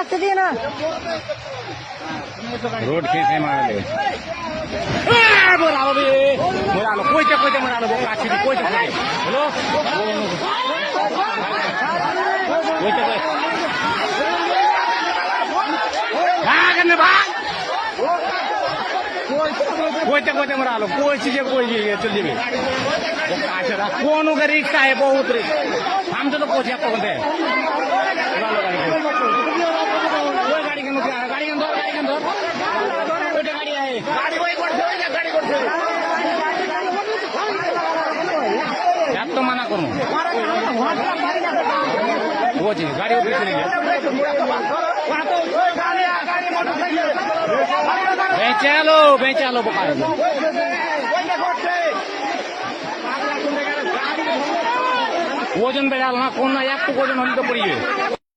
আসতে দিয়ে না। রোড খেতে মারলে কোন গাড়ি কাহে বহুত রে। আমি তো কোথায় गाड़ी के अंदर कोइते गाड़ी है गाड़ी कोई করছে ওই গাড়ি করছে এত মানা করুন বলছি গাড়ি অফিসে নিয়ে বেঁচে আলো বেঁচে আলো বোকা ওজন বেড়ে আলো না কোন না একটু ওজন হলে তো পড়িবে